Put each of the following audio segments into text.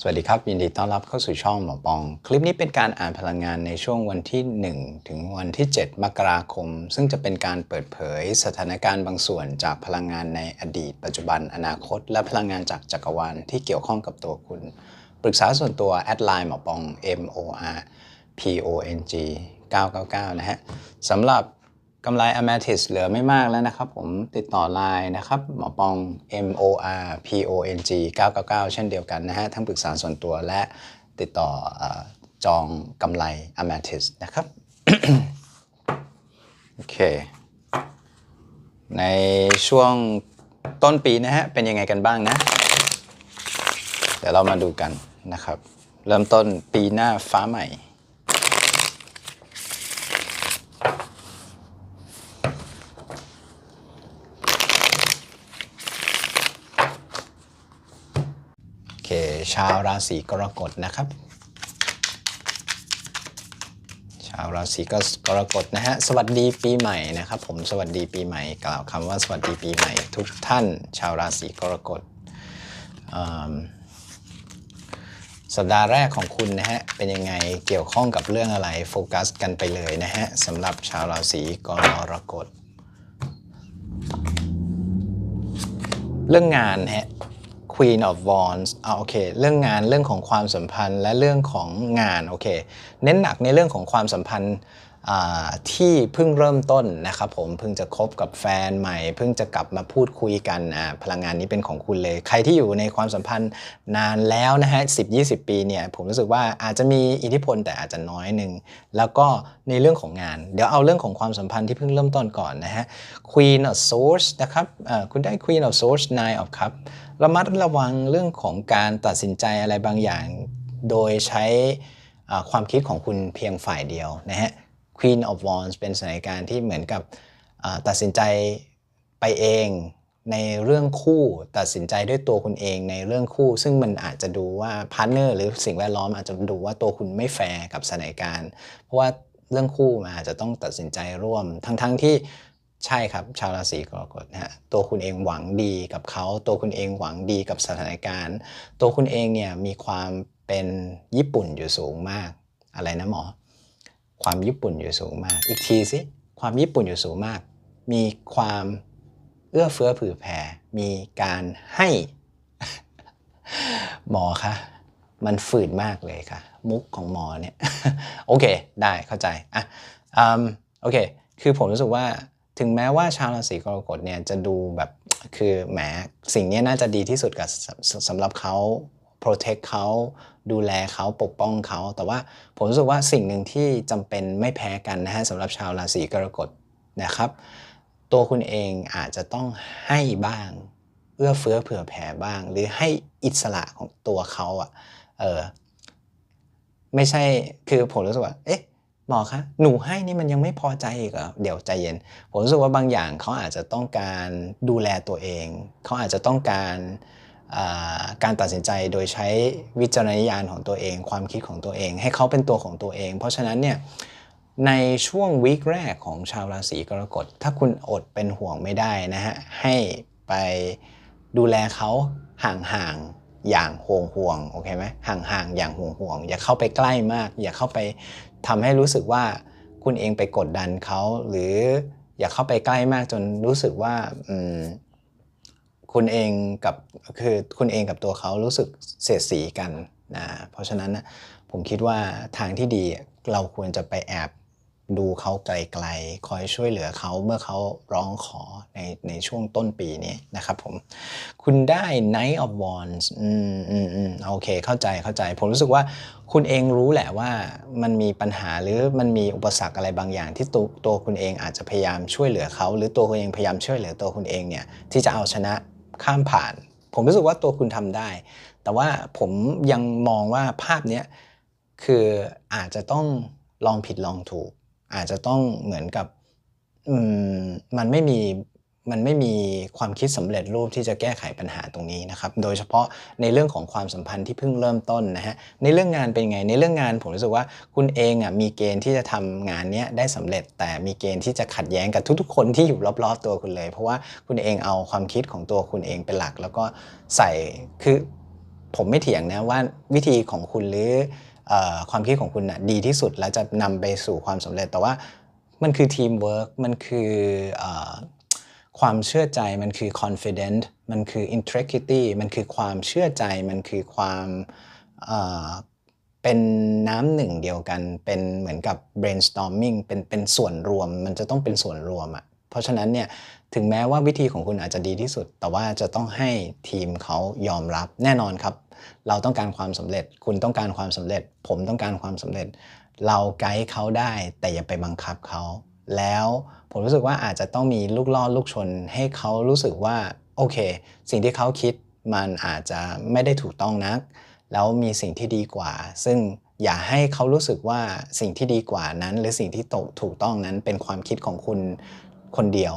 สวัสดีครับ ยินดีต้อนรับเข้าสู่ช่องหมอปอง คลิปนี้เป็นการอ่านพลังงานในช่วงวันที่ 1 ถึงวันที่ 7 มกราคม ซึ่งจะเป็นการเปิดเผยสถานการณ์บางส่วนจากพลังงานในอดีต ปัจจุบันอนาคต และพลังงานจากจักรวาลที่เกี่ยวข้องกับตัวคุณ ปรึกษาส่วนตัวแอดไลน์หมอปอง M O R P O N G 999 นะฮะสำหรับ กำไร Amethyst เหลือไม่มากแล้วนะครับผมติดต่อไลน์นะครับหมอปอง M O R P O N G 999 เช่นเดียวกันนะฮะทั้งปรึกษาส่วนตัวและติดต่อออจองกำไร Amethyst นะครับโอเค ในช่วงต้นปีนะฮะเป็นยังไงกันบ้างนะ เดี๋ยวเรามาดูกันนะครับ เริ่มต้นปีหน้าฟ้าใหม่ โอเค ชาวราศีกรกฎนะครับ ชาวราศีกรกฎนะฮะสวัสดีปีใหม่นะครับผมสวัสดีปีใหม่กล่าวคำว่าสวัสดีปีใหม่ ทุกท่าน ชาวราศีกรกฎสัปดาห์แรกของคุณนะฮะ เป็นยังไง เกี่ยวข้องกับเรื่องอะไร โฟกัสกันไปเลยนะฮะสำหรับชาวราศีกรกฎ เรื่องงานฮะ Queen of Wands อ่าโอเค เรื่องงานเรื่องของความสัมพันธ์และเรื่องของงานโอเค เน้นหนักในเรื่องของความสัมพันธ์ ที่เพิ่งเริ่มต้นนะครับผมเพิ่งจะคบกับแฟนใหม่ เพิ่งจะกลับมาพูดคุยกันพลังงานนี้เป็นของคุณเลย ใครที่อยู่ในความสัมพันธ์นานแล้วนะฮะ10-20ปีเนี่ยผมรู้สึกว่าอาจจะมีอิทธิพลแต่อาจจะน้อยหนึ่งแล้วก็ในเรื่องของงาน เดี๋ยวเอาเรื่องของความสัมพันธ์ที่เพิ่งเริ่มต้นก่อนนะฮะ Queen of Swords นะครับคุณได้ Queen of Swords Nine of Cups ระมัดระวังเรื่องของการตัดสินใจอะไรบางอย่าง โดยใช้ความคิดของคุณเพียงฝ่ายเดียวนะฮะ Queen of Wands เป็นสถานการณ์ที่เหมือนกับตัดสินใจไปเองในเรื่องคู่ตัดสินใจด้วยตัวคุณเองในเรื่องคู่ ซึ่งมันอาจจะดูว่าพาร์ทเนอร์หรือสิ่งแวดล้อมอาจจะดูว่าตัวคุณไม่แฟร์กับสถานการณ์เพราะว่าเรื่องคู่มันอาจจะต้องตัดสินใจร่วม ทั้งๆที่ใช่ครับ ชาวราศีกรกฎนะฮะตัวคุณเองหวังดีกับเขา ตัวคุณเองหวังดีกับสถานการณ์ ตัวคุณเองเนี่ยมีความเป็นญี่ปุ่นอยู่สูงมากอะไรนะหมอ ความญี่ปุ่นอยู่สูงมาก อีกทีสิความญี่ปุ่นอยู่สูงมาก มีความเอื้อเฟื้อเผื่อแผ่ มีการให้ หมอคะมันฝืดมากเลยค่ะ มุกของหมอเนี่ยโอเค ได้เข้าใจอะอืมโอเค คือผมรู้สึกว่าถึงแม้ว่าชาวราศีกรกฎเนี่ยจะดูแบบคือแหมสิ่งนี้น่าจะดีที่สุดกับสสำหรับเขา protect เขา ดูแลเขาปกป้องเขา แต่ว่าผมรู้สึกว่าสิ่งหนึ่งที่จำเป็นไม่แพ้กันนะฮะสำหรับชาวราศีกรกฎนะครับ ตัวคุณเองอาจจะต้องให้บ้าง เอื้อเฟื้อเผื่อแผ่บ้าง หรือให้อิสระของตัวเขาอะเออไม่ใช่คือผมรู้สึกว่าเอ๊ะหมอคะหนูให้นี่มันยังไม่พอใจอีกเหรอเดี๋ยวใจเย็น ผมรู้สึกว่าบางอย่างเขาอาจจะต้องการดูแลตัวเอง เขาอาจจะต้องการ การตัดสินใจโดยใช้วิจารณญาณของตัวเอง ความคิดของตัวเอง ให้เขาเป็นตัวของตัวเอง เพราะฉะนั้นเนี่ยในช่วงวีคแรกของชาวราศีกรกฎถ้าคุณอดเป็นห่วงไม่ได้นะฮะให้ไปดูแลเขาห่างๆอย่างห่วงห่วงๆโอเคไหมห่างๆอย่างห่วงห่วงๆอย่าเข้าไปใกล้มาก อย่าเข้าไปทำให้รู้สึกว่าคุณเองไปกดดันเขาหรืออย่าเข้าไปใกล้มากจนรู้สึกว่าอืม คุณเองกับคือคุณเองกับตัวเขารู้สึกเสียดสีกันนะเพราะฉะนั้นนะผมคิดว่าทางที่ดีเราควรจะไปแอบดูเขาไกลๆ คอยช่วยเหลือเขาเมื่อเขาร้องขอในในช่วงต้นปีนี้นะครับผม คุณได้ Knight of Wands อืมอืมอืมโอเค เข้าใจเข้าใจ ผมรู้สึกว่าคุณเองรู้แหละว่ามันมีปัญหาหรือมันมีอุปสรรคอะไรบางอย่าง ที่ตัวตัวคุณเองอาจจะพยายามช่วยเหลือเขา หรือตัวคุณเองพยายามช่วยเหลือตัวคุณเองเนี่ยที่จะเอาชนะ ข้ามผ่าน ผมรู้สึกว่าตัวคุณทำได้ แต่ว่าผมยังมองว่าภาพเนี้ยคืออาจจะต้องลองผิดลองถูก อาจจะต้องเหมือนกับมมันไม่มี มันไม่มีความคิดสำเร็จรูปที่จะแก้ไขปัญหาตรงนี้นะครับ โดยเฉพาะในเรื่องของความสัมพันธ์ที่เพิ่งเริ่มต้นนะฮะ ในเรื่องงานเป็นไง ในเรื่องงานผมรู้สึกว่าคุณเองอะมีเกณฑ์ที่จะทำงานเนี้ยได้สำเร็จ แต่มีเกณฑ์ที่จะขัดแย้งกับทุกๆ คนที่อยู่รอบๆตัวคุณเลย เพราะว่าคุณเองเอาความคิดของตัวคุณเองเป็นหลัก แล้วก็ใส่คือผมไม่เถียงนะว่าวิธีของคุณหรืออความคิดของคุณนะดีที่สุดและจะนำไปสู่ความสำเร็จแต่ว่ามันคือทีมเวิร์กมันคืออ ความเชื่อใจมันคือ confident มันคือ integrity มันคือความเชื่อใจ มันคือความเป็นน้ำหนึ่งเดียวกัน เป็นเหมือนกับ brainstorming เป็นเป็นส่วนรวม มันจะต้องเป็นส่วนรวมอะ่ะ เพราะฉะนั้นเนี่ยถึงแม้ว่าวิธีของคุณอาจจะดีที่สุด แต่ว่าจะต้องให้ทีมเขายอมรับแน่นอนครับ เราต้องการความสำเร็จ คุณต้องการความสำเร็จ ผมต้องการความสำเร็จ เราไกด์เขาได้ แต่อย่าไปบังคับเขา แล้วผมรู้สึกว่าอาจจะต้องมีลูกล่อลูกชน ให้เขารู้สึกว่าโอเค สิ่งที่เขาคิดมันอาจจะไม่ได้ถูกต้องนัก แล้วมีสิ่งที่ดีกว่า ซึ่งอย่าให้เขารู้สึกว่าสิ่งที่ดีกว่านั้น หรือสิ่งที่ถูกต้องนั้นเป็นความคิดของคุณคนเดียว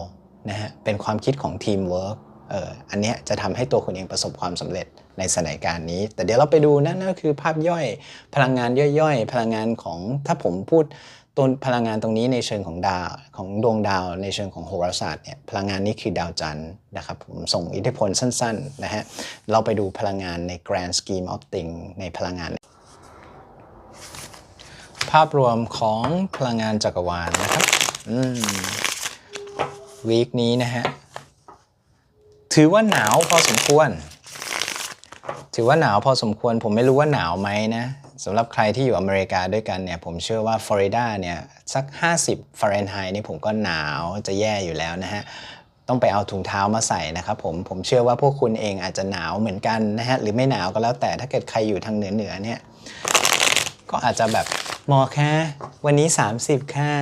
นะฮะเป็นความคิดของทีมเวิร์กเอออันนี้จะทำให้ตัวคุณเองประสบความสำเร็จในสถานการณ์นี้ แต่เดี๋ยวเราไปดูนะนั่นก็คือภาพย่อยพลังงานย่อยๆ พลังงานของถ้าผมพูด ตัวพลังงานตรงนี้ในเชิงของดาวของดวงดาวในเชิงของโหราศาสตร์เนี่ยพลังงานนี้คือดาวจันทร์นะครับผมส่งอิทธิพลสั้นๆนะฮะเราไปดูพลังงานใน grand scheme of thing ในพลังงาน ภาพรวมของพลังงานจักรวาลนะครับอืมวีคนี้นะฮะถือว่าหนาวพอสมควร ถือว่าหนาวพอสมควร ผมไม่รู้ว่าหนาวไหมนะ สำหรับใครที่อยู่อเมริกาด้วยกันเนี่ยผมเชื่อว่าฟลอริดาเนี่ยสัก 50ฟาเรนไฮต์นี่ผมก็หนาวจะแย่อยู่แล้วนะฮะต้องไปเอาถุงเท้ามาใส่นะครับผมผมเชื่อว่าพวกคุณเองอาจจะหนาวเหมือนกันนะฮะหรือไม่หนาวก็แล้วแต่ถ้าเกิดใครอยู่ทางเหนือเหนือเนี่ยก็อาจจะแบบ หมอค่ะวันนี้ 30 ค่ะ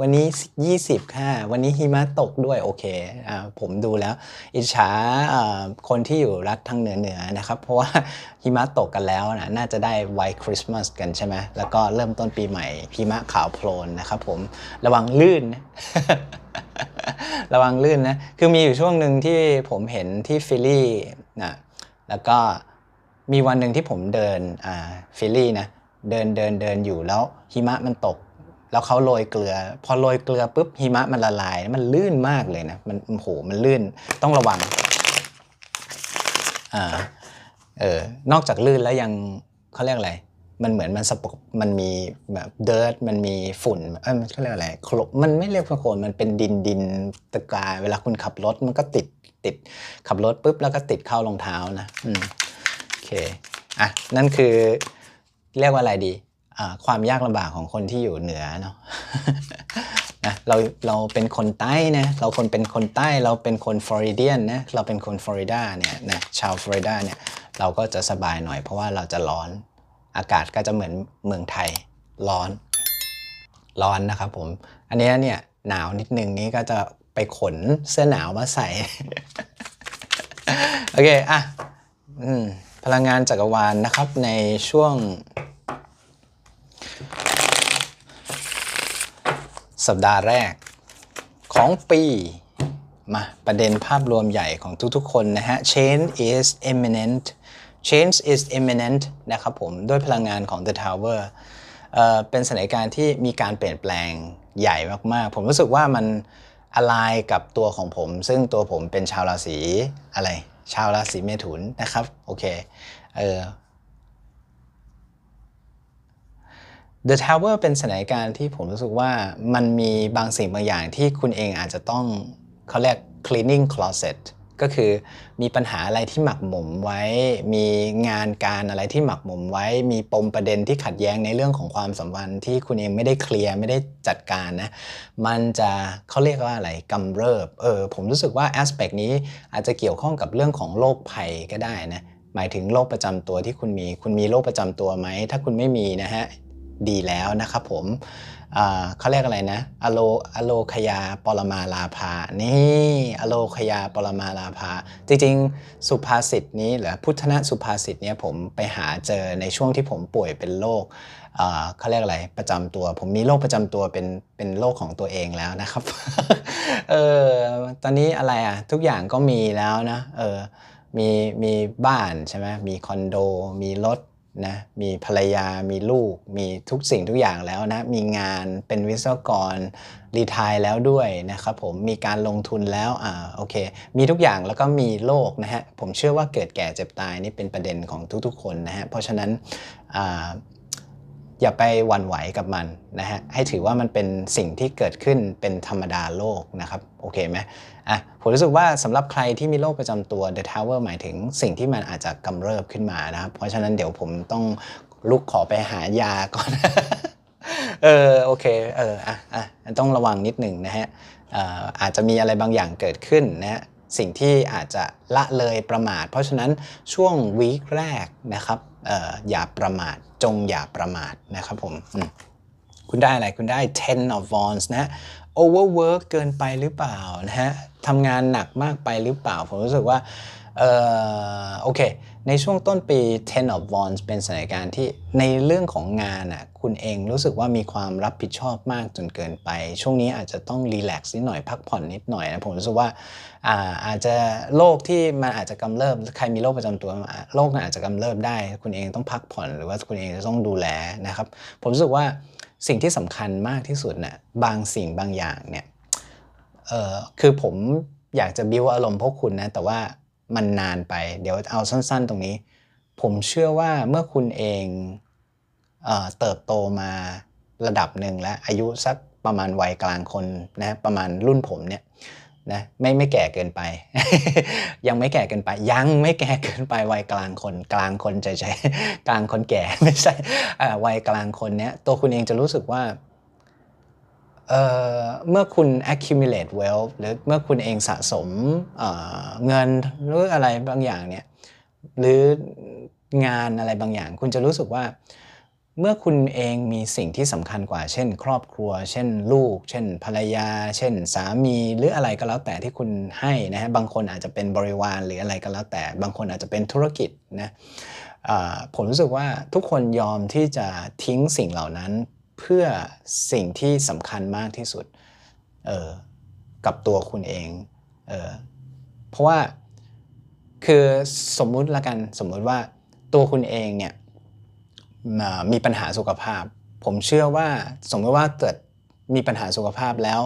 วันนี้ 20 ค่ะ วันนี้หิมะตกด้วยโอเคอ่าผมดูแล้วอิจฉาคนที่อยู่รัฐทางเหนือเหนือนะครับ เพราะว่าหิมะตกกันแล้วนะน่าจะได้ไวคริสต์มาสกันใช่ไหมแล้วก็เริ่มต้นปีใหม่หิมะขาวโพลนนะครับผมระวังลื่นนะระวังลื่นนะ คือมีอยู่ช่วงหนึ่งที่ผมเห็นที่ฟิลลี่นะแล้วก็มีวันหนึ่งที่ผมเดินอ่าฟิลลี่นะ เดินเดินเดินอยู่แล้วหิมะมันตก แล้วเขาโรยเกลือ พอโรยเกลือปุ๊บหิมะมันละลาย มันลื่นมากเลยนะมันโหมันลื่นต้องระวังอ่าเออนอกจากลื่นแล้วยังเขาเรียกอะไรมันเหมือนมันสปกมันมีแบบเดิร์ดมันมีฝุ่นเออมันเขาเรียกอะไรโคลมันไม่เรียกว่าโคลนมันเป็นดินดินตะกายเวลาคุณขับรถมันก็ติดติดขับรถปุ๊บแล้วก็ติดเข้ารองเท้านะอืมโอเคอะนั่นคือ เรียกว่าอะไรดีความยากลำบากของคนที่อยู่เหนือเนาะนะเราเราเป็นคนใต้นะเราคนเป็นคนใต้เราเป็นคนฟลอริเดียนนะเราเป็นคนฟลอริดาเนี่ยนะชาวฟลอริดาเนี่ยเราก็จะสบายหน่อยเพราะว่าเราจะร้อนอากาศก็จะเหมือนเมืองไทยร้อนร้อนนะครับผม อันนี้เนี่ยหนาวนิดนึงนี้ก็จะไปขนเสื้อหนาวมาใส่ โอเค อะอพลังงานจักรวาลนะครับในช่วง สัปดาห์แรกของปี มาประเด็นภาพรวมใหญ่ของทุกๆ คนนะฮะ change is imminent change is imminent นะครับผมด้วยพลังงานของ the tower เอ่อเป็นสถานการณ์ที่มีการเปลี่ยนแปลงใหญ่มากๆ ผมรู้สึกว่ามันอะไรกับตัวของผม ซึ่งตัวผมเป็นชาวราศีอะไร ชาวราศีเมถุนนะครับ โอเค เออ The Tower เป็นสถานการณ์ที่ผมรู้สึกว่ามันมีบางสิ่งบางอย่างที่คุณเองอาจจะต้องเขาเรียก cleaning closet ก็คือมีปัญหาอะไรที่หมักหมมไว้ มีงานการอะไรที่หมักหมมไว้ มีปมประเด็นที่ขัดแย้งในเรื่องของความสัมพันธ์ที่คุณเองไม่ได้เคลียร์ไม่ได้จัดการนะ มันจะเขาเรียกว่าอะไรกำเริบ เออผมรู้สึกว่า aspect นี้อาจจะเกี่ยวข้องกับเรื่องของโรคภัยก็ได้นะหมายถึงโรคประจำตัวที่คุณมี คุณมีโรคประจำตัวไหม ถ้าคุณไม่มีนะฮะ ดีแล้วนะครับผมเขาเรียกอะไรนะอโลอโลคยาปรมาลาภา นี่อโลคยาปรมาลาภา จริงๆ สุภาษิตนี้หรือพุทธนะสุภาษิตเนี่ยผมไปหาเจอในช่วงที่ผมป่วยเป็นโรคเขาเรียกอะไรประจำตัว ผมมีโรคประจำตัวเป็นเป็นโรคของตัวเองแล้วนะครับเออตอนนี้อะไรอะทุกอย่างก็มีแล้วนะเออมีมีบ้านใช่ไหมมีคอนโด มีรถ นะมีภรรยามีลูก มีทุกสิ่งทุกอย่างแล้วนะมีงานเป็นวิศวกรรีทายแล้วด้วยนะครับผมมีการลงทุนแล้วอ่าโอเค มีทุกอย่างแล้วก็มีโรคนะฮะผมเชื่อว่าเกิดแก่เจ็บตายนี่เป็นประเด็นของทุกๆคนนะฮะเพราะฉะนั้นอ่า อย่าไปหวั่นไหวกับมันนะฮะให้ถือว่ามันเป็นสิ่งที่เกิดขึ้นเป็นธรรมดาโลกนะครับโอเคไหมอะผมรู้สึกว่าสำหรับใครที่มีโรคประจำตัว The Tower หมายถึงสิ่งที่มันอาจจะกำเริบขึ้นมานะครับเพราะฉะนั้นเดี๋ยวผมต้องลุกขอไปหายาก่อน เออโอเคเอออะอะต้องระวังนิดหนึ่งนะฮะอออาจจะมีอะไรบางอย่างเกิดขึ้นนะฮะสิ่งที่อาจจะละเลยประมาท เพราะฉะนั้นช่วงวีคแรกนะครับอออย่าประมาท จงอย่าประมาทนะครับผมคุณได้อะไรคุณได้10 of wands นะ overwork เกินไปหรือเปล่านะฮะทำงานหนักมากไปหรือเปล่า ผมรู้สึกว่าเออโอเค ในช่วงต้นปี10 of wands เป็นสถานการณ์ที่ในเรื่องของงานอะคุณเองรู้สึกว่ามีความรับผิดชอบมากจนเกินไป ช่วงนี้อาจจะต้องรีแลกซ์นิดหน่อยพักผ่อนนิดหน่อยนะผมรู้สึกว่าอ่าอาจจะโรคที่มันอาจจะกำเริบใครมีโรคประจำตัวโรคอาจจะกำเริบได้ คุณเองต้องพักผ่อนหรือว่าคุณเองจะต้องดูแลนะครับ ผมรู้สึกว่าสิ่งที่สำคัญมากที่สุดนะ่ะบางสิ่งบางอย่างเนี่ยเออคือผมอยากจะบิวอารมณ์พวกคุณนะแต่ว่า มันนานไป เดี๋ยวเอาสั้น ๆ ตรงนี้ ผมเชื่อว่าเมื่อคุณเองเอเติบโตมาระดับหนึ่งแล้วอายุสักประมาณวัยกลางคนนะประมาณรุ่นผมเนี่ยนะไม่ไม่แก่เกินไป ยังไม่แก่เกินไป ยังไม่แก่เกินไปวัยกลางคน กลางคนใจใจกลางคนแก่ไม่ใช่วัยกลางคนเนี้ยตัวคุณเองจะรู้สึกว่า เมื่อคุณ accumulate wealth หรือเมื่อคุณเองสะสมเเงินหรืออะไรบางอย่างเนี่ยหรืองานอะไรบางอย่าง คุณจะรู้สึกว่า เมื่อคุณเองมีสิ่งที่สำคัญกว่า เช่น ครอบครัว เช่น ลูก เช่น ภรรยา เช่น สามีหรืออะไรก็แล้วแต่ที่คุณให้นะฮะบางคนอาจจะเป็นบริวารหรืออะไรก็แล้วแต่ บางคนอาจจะเป็นธุรกิจนะผมรู้สึกว่าทุกคนยอมที่จะทิ้งสิ่งเหล่านั้น เพื่อสิ่งที่สำคัญมากที่สุดออกับตัวคุณเองเออเพราะว่าคือสมมุติละกันสมมุติว่าตัวคุณเองเนี่ยมีปัญหาสุขภาพ ผมเชื่อว่าสมมติว่าเกิดมีปัญหาสุขภาพแล้ว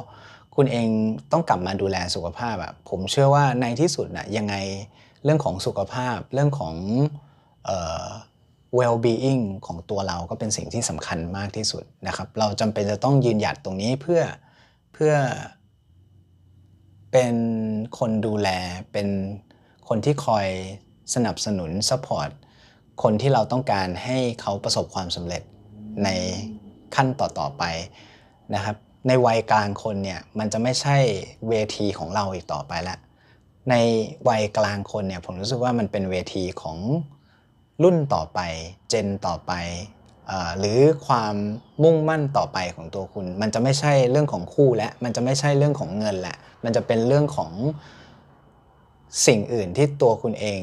คุณเองต้องกลับมาดูแลสุขภาพอะผมเชื่อว่าในที่สุดนะยังไงเรื่องของสุขภาพเรื่องของออ well being ของตัวเราก็เป็นสิ่งที่สำคัญมากที่สุดนะครับ เราจำเป็นจะต้องยืนหยัดตรงนี้เพื่อเพื่อ เป็นคนดูแล เป็นคนที่คอยสนับสนุน support คนที่เราต้องการให้เขาประสบความสำเร็จในขั้นต่อๆไปนะครับ ในวัยกลางคนเนี่ยมันจะไม่ใช่เวทีของเราอีกต่อไปแล้วในวัยกลางคนเนี่ยผมรู้สึกว่ามันเป็นเวทีของ รุ่นต่อไป เจนต่อไปหรือความมุ่งมั่นต่อไปของตัวคุณ มันจะไม่ใช่เรื่องของคู่และ มันจะไม่ใช่เรื่องของเงินแหละ มันจะเป็นเรื่องของสิ่งอื่นที่ตัวคุณเอง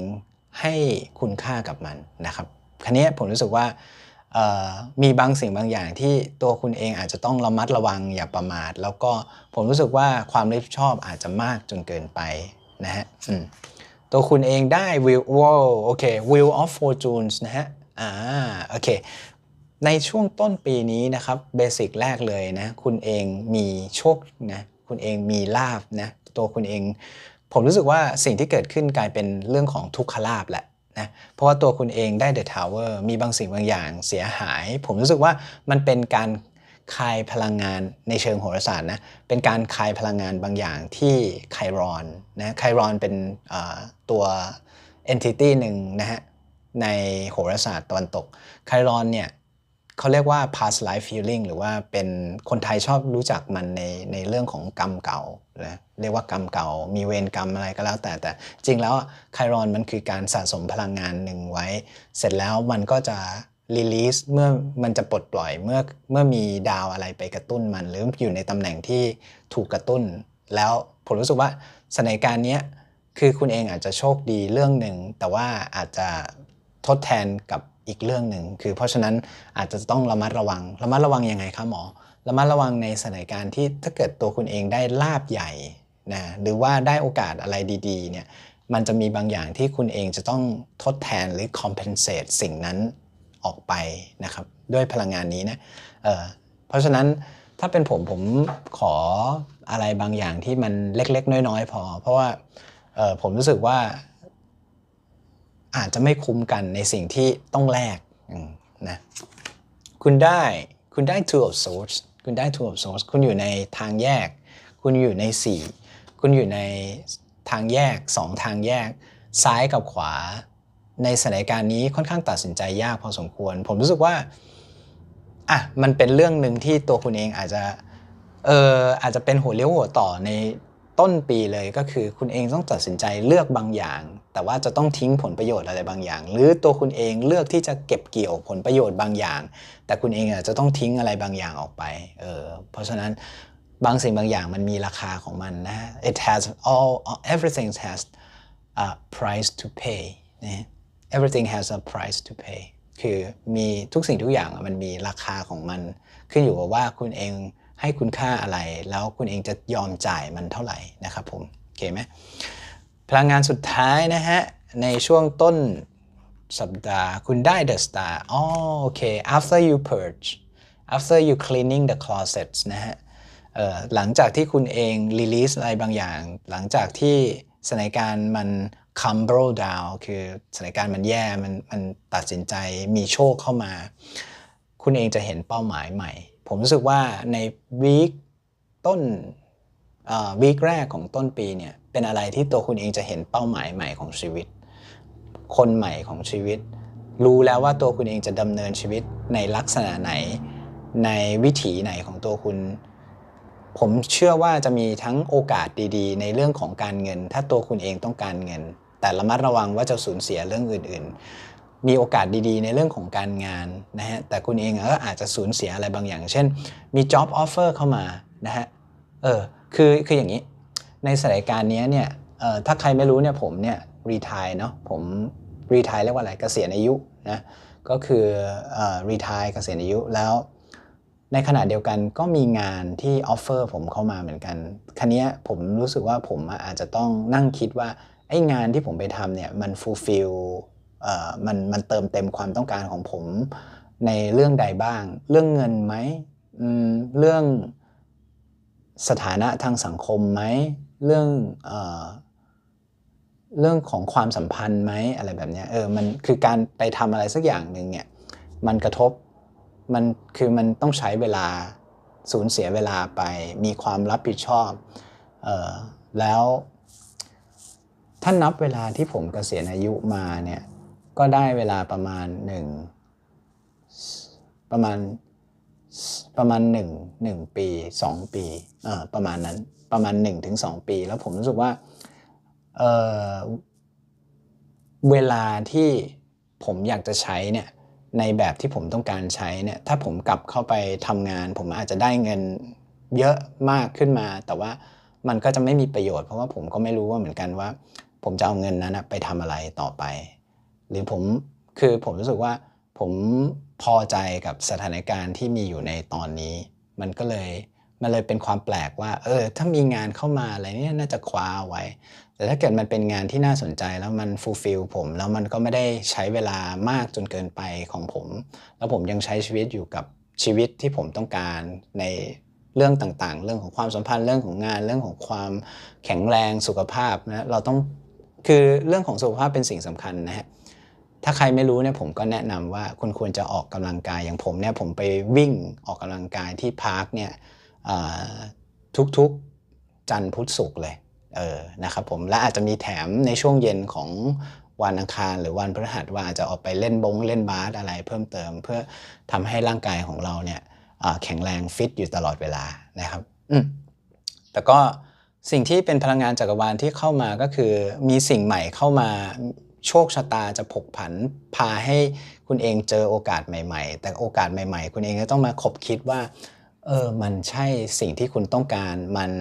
ให้คุณค่ากับมันนะครับคันนี้ผมรู้สึกว่ามีบางสิ่งบางอย่างที่ตัวคุณเองอาจจะต้องระมัดระวังอย่าประมาท แล้วก็ผมรู้สึกว่าความรับผิดชอบอาจจะมากจนเกินไปนะฮะอืม ตัวคุณเองได้ will ว้าวโอเค will of fortunes นะฮะอ่าโอเคในช่วงต้นปีนี้นะครับเบสิกแรกเลยนะคุณเองมีโชคนะคุณเองมีลาบนะตัวคุณเอง ผมรู้สึกว่าสิ่งที่เกิดขึ้นกลายเป็นเรื่องของทุกขลาบแหละนะเพราะว่าตัวคุณเองได้ The Tower มีบางสิ่งบางอย่างเสียหาย ผมรู้สึกว่ามันเป็นการ คายพลังงานในเชิงโหราศาสตร์นะเป็นการคายพลังงานบางอย่างที่ไครอนนะไครอนเป็นตัว entity หนึ่งนะฮะในโหราศาสตร์ตะวันตกไครอนเนี่ยเขาเรียกว่า past life feeling หรือว่าเป็นคนไทยชอบรู้จักมันในในเรื่องของกรรมเก่านะเรียกว่ากรรมเก่า มีเวรกรรมอะไรก็แล้วแต่แต่ จริงแล้วไครอนมันคือการสะสมพลังงานหนึ่งไว้ เสร็จแล้วมันก็จะ release เมื่อมันจะปลดปล่อยเมื่อเมื่อมีดาวอะไรไปกระตุ้นมัน หรืออยู่ในตำแหน่งที่ถูกกระตุ้น แล้วผมรู้สึกว่าสถานการณ์เนี้ยคือคุณเองอาจจะโชคดีเรื่องหนึ่ง แต่ว่าอาจจะทดแทนกับอีกเรื่องหนึ่งคือเพราะฉะนั้นอาจจะต้องระมัดระวังระมัดระวังยังไงคะหมอระมัดระวังในสถานการณ์ที่ถ้าเกิดตัวคุณเองได้ลาบใหญ่นะหรือว่าได้โอกาสอะไรดีๆเนี่ยมันจะมีบางอย่างที่คุณเองจะต้องทดแทนหรือ compensate สิ่งนั้น ออกไปนะครับด้วยพลังงานนี้นะเเพราะฉะนั้นถ้าเป็นผมผมขออะไรบางอย่างที่มันเล็ก ๆ น้อย ๆ พอ เพราะว่าผมรู้สึกว่า อาจจะไม่คุ้มกันในสิ่งที่ต้องแลกนะคุณได้คุณได้ two of swords คุณได้ two of swords คุณอยู่ในทางแยก คุณอยู่ใน4คุณอยู่ในทางแยก2ทางแยก ซ้ายกับขวา ในสถานการณ์นี้ค่อนข้างตัดสินใจยากพอสมควร ผมรู้สึกว่าอะมันเป็นเรื่องหนึ่งที่ตัวคุณเองอาจจะเอออาจจะเป็นหัวเลี้ยวหัวต่อในต้นปีเลยก็คือคุณเองต้องตัดสินใจเลือกบางอย่าง แต่ว่าจะต้องทิ้งผลประโยชน์อะไรบางอย่าง หรือตัวคุณเองเลือกที่จะเก็บเกี่ยวผลประโยชน์บางอย่าง แต่คุณเองอาจจะต้องทิ้งอะไรบางอย่างออกไปเออเพราะฉะนั้นบางสิ่งบางอย่างมันมีราคาของมันนะ it has all everything has a price to pay นะ everything has a price to pay คือมีทุกสิ่งทุกอย่างมันมีราคาของมัน ขึ้นอยู่กับว่าคุณเองให้คุณค่าอะไร แล้วคุณเองจะยอมจ่ายมันเท่าไหร่นะครับผมโอเคไหมพลังงานสุดท้ายนะฮะ ในช่วงต้นสัปดาห์คุณได้ the star อ๋อโอเค after you purge after you cleaning the closets นะฮะหลังจากที่คุณเอง release อะไรบางอย่าง หลังจากที่สถานการณ์มัน crumble down คือสถานการณ์มันแย่มันมันตัดสินใจมีโชคเข้ามา คุณเองจะเห็นเป้าหมายใหม่ ผมรู้สึกว่าในวีคต้นวีคแรกของต้นปีเนี่ยเป็นอะไรที่ตัวคุณเองจะเห็นเป้าหมายใหม่ของชีวิต คนใหม่ของชีวิต รู้แล้วว่าตัวคุณเองจะดำเนินชีวิตในลักษณะไหน ในวิถีไหนของตัวคุณ ผมเชื่อว่าจะมีทั้งโอกาสดีๆ ในเรื่องของการเงิน ถ้าตัวคุณเองต้องการเงิน แต่ระมัดระวังว่าจะสูญเสียเรื่องอื่น ๆ มีโอกาสดีๆ ในเรื่องของการงานนะฮะแต่คุณเองก็อาจจะสูญเสียอะไรบางอย่าง เช่น มี job offer เข้ามานะฮะเออคือคืออย่างนี้ ในสถานการณ์นี้เนี่ยเออถ้าใครไม่รู้เนี่ยผมเนี่ยรีทายเนาะผมรีทายเรียกว่าอะไรเกษียณอายุนะก็คือเออรีทายเกษียณอายุแล้วในขณะเดียวกันก็มีงานที่ออฟเฟอร์ผมเข้ามาเหมือนกันคันนี้ผมรู้สึกว่าผมอาจจะต้องนั่งคิดว่า อ้งานที่ผมไปทำเนี่ยมันฟูลฟิลมันมันเติมเต็มความต้องการของผมในเรื่องใดบ้าง เรื่องเงินไหมมเรื่องสถานะทางสังคมไหมเรื่องเออเรื่องของความสัมพันธ์ไหมอะไรแบบเนี้ยเออมันคือการไปทำอะไรสักอย่างหนึ่งเนี่ยมันกระทบมันคือมันต้องใช้เวลาสูญเสียเวลาไปมีความรับผิดชอบออแล้ว ถ้านับเวลาที่ผมเกษียณอายุมาเนี่ยก็ได้เวลาประมาณหนึ่งประมาณประมาณหนึ่งหนึ่งปีสองปีเออประมาณนั้นประมาณหนึ่งถึงสองปี แล้วผมรู้สึกว่าเออเวลาที่ผมอยากจะใช้เนี่ยในแบบที่ผมต้องการใช้เนี่ยถ้าผมกลับเข้าไปทำงาน ผมอาจจะได้เงินเยอะมากขึ้นมา แต่ว่ามันก็จะไม่มีประโยชน์เพราะว่าผมก็ไม่รู้ว่าเหมือนกันว่า ผมจะเอาเงินนั้นไปทำอะไรต่อไป หรือผมคือผมรู้สึกว่าผมพอใจกับสถานการณ์ที่มีอยู่ในตอนนี้ มันก็เลยมันเลยเป็นความแปลกว่า เออ ถ้ามีงานเข้ามาอะไรเนี่ยน่าจะคว้าไว้ แต่ถ้าเกิดมันเป็นงานที่น่าสนใจแล้วมันฟูลฟิลผม แล้วมันก็ไม่ได้ใช้เวลามากจนเกินไปของผม แล้วผมยังใช้ชีวิตอยู่กับชีวิตที่ผมต้องการในเรื่องต่างๆ เรื่องของความสัมพันธ์เรื่องของงานเรื่องของความแข็งแรงสุขภาพนะเราต้อง คือเรื่องของสุขภาพเป็นสิ่งสำคัญนะฮะถ้าใครไม่รู้เนี่ยผมก็แนะนำว่าคุณควรจะออกกำลังกายอย่างผมเนี่ยผมไปวิ่งออกกำลังกายที่พาร์คเนี่ยทุกๆจันทร์พุธศุกร์เลยเออนะครับผมและอาจจะมีแถมในช่วงเย็นของวันอังคารหรือวันพฤหัสว่าอาจจะออกไปเล่นบงเล่นบาสอะไรเพิ่มเติม เพื่อทำให้ร่างกายของเราเนี่ยแข็งแรงฟิตอยู่ตลอดเวลานะครับแต่ก็ สิ่งที่เป็นพลังงานจักรวาลที่เข้ามาก็คือ มีสิ่งใหม่เข้ามาโชคชะตาจะผกผันพาให้คุณเองเจอโอกาสใหม่ ๆ แต่โอกาสใหม่ ๆ คุณเองก็ต้องมาคบคิดว่าเออมันใช่สิ่งที่คุณต้องการมัน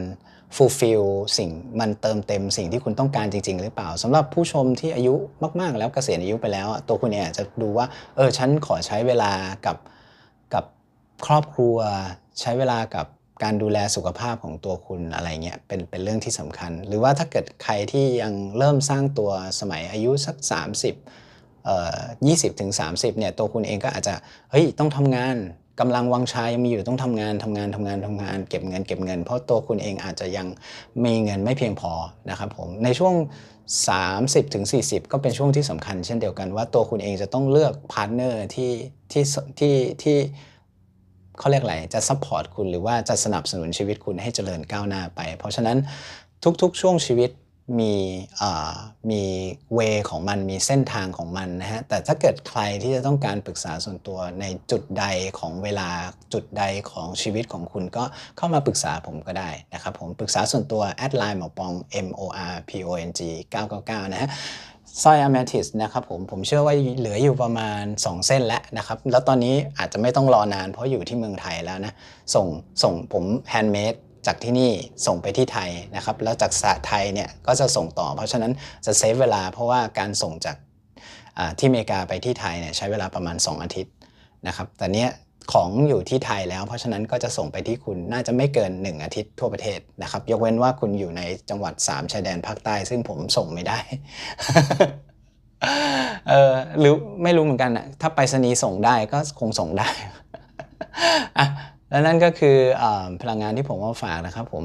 fulfill สิ่งมันเติมเต็มสิ่งที่คุณต้องการจริง ๆ หรือเปล่าสำหรับผู้ชมที่อายุมาก ๆ แล้วเกษียณอายุไปแล้ว ตัวคุณเองอาจจะดูว่าเออฉันขอใช้เวลากับกับครอบครัว ใช้เวลากับ การดูแลสุขภาพของตัวคุณอะไรเงี้ยเป็นเป็นเรื่องที่สำคัญ หรือว่าถ้าเกิดใครที่ยังเริ่มสร้างตัวสมัยอายุสัก 30เอ่อ20ถึง30เนี่ยตัวคุณเองก็อาจจะเฮ้ยต้องทำงานกำลังวังชายังมีอยู่ต้องทำงานทำงานทำงานทำงานเก็บเงินเก็บเงิน เพราะตัวคุณเองอาจจะยังมีเงินไม่เพียงพอนะครับผมในช่วง 30ถึง40 ก็เป็นช่วงที่สำคัญ เช่นเดียวกันว่าตัวคุณเองจะต้องเลือกพาร์ทเนอร์ที่ที่ที่ที่ เขาเรียกอะไรจะซัพพอร์ตคุณหรือว่าจะสนับสนุนชีวิตคุณให้เจริญก้าวหน้าไป เพราะฉะนั้นทุกๆ ช่วงชีวิตมีอ่ามีเวของมันมีเส้นทางของมันนะฮะแต่ถ้าเกิดใครที่จะต้องการปรึกษาส่วนตัวในจุดใดของเวลาจุดใดของชีวิตของคุณก็เข้ามาปรึกษาผมก็ได้นะครับผมปรึกษาส่วนตัวแอดไลน์หมอปอง M O R P O N G 999 นะฮะ สร้อยอะแมทิสนะครับผมผมเชื่อว่าเหลืออยู่ประมาณ 2 เส้นแล้วนะครับ แล้วตอนนี้อาจจะไม่ต้องรอนานเพราะอยู่ที่เมืองไทยแล้วนะ ส่งส่งผมแฮนด์เมดจากที่นี่ส่งไปที่ไทยนะครับ แล้วจากสาไทยเนี่ยก็จะส่งต่อ เพราะฉะนั้นจะเซฟเวลาเพราะว่าการส่งจากที่อเมริกาไปที่ไทยเนี่ยใช้เวลาประมาณ 2 อาทิตย์นะครับแต่เนี้ย ของอยู่ที่ไทยแล้ว เพราะฉะนั้นก็จะส่งไปที่คุณน่าจะไม่เกิน 1 อาทิตย์ทั่วประเทศนะครับ ยกเว้นว่าคุณอยู่ในจังหวัด 3ชายแดนภาคใต้ ซึ่งผมส่งไม่ได้เออหรือไม่รู้เหมือนกันนะถ้าไปรษณีย์ส่งได้ก็คงส่งได้อะแล้วนั่นก็คืออพลังงานที่ผมมาฝากนะครับผม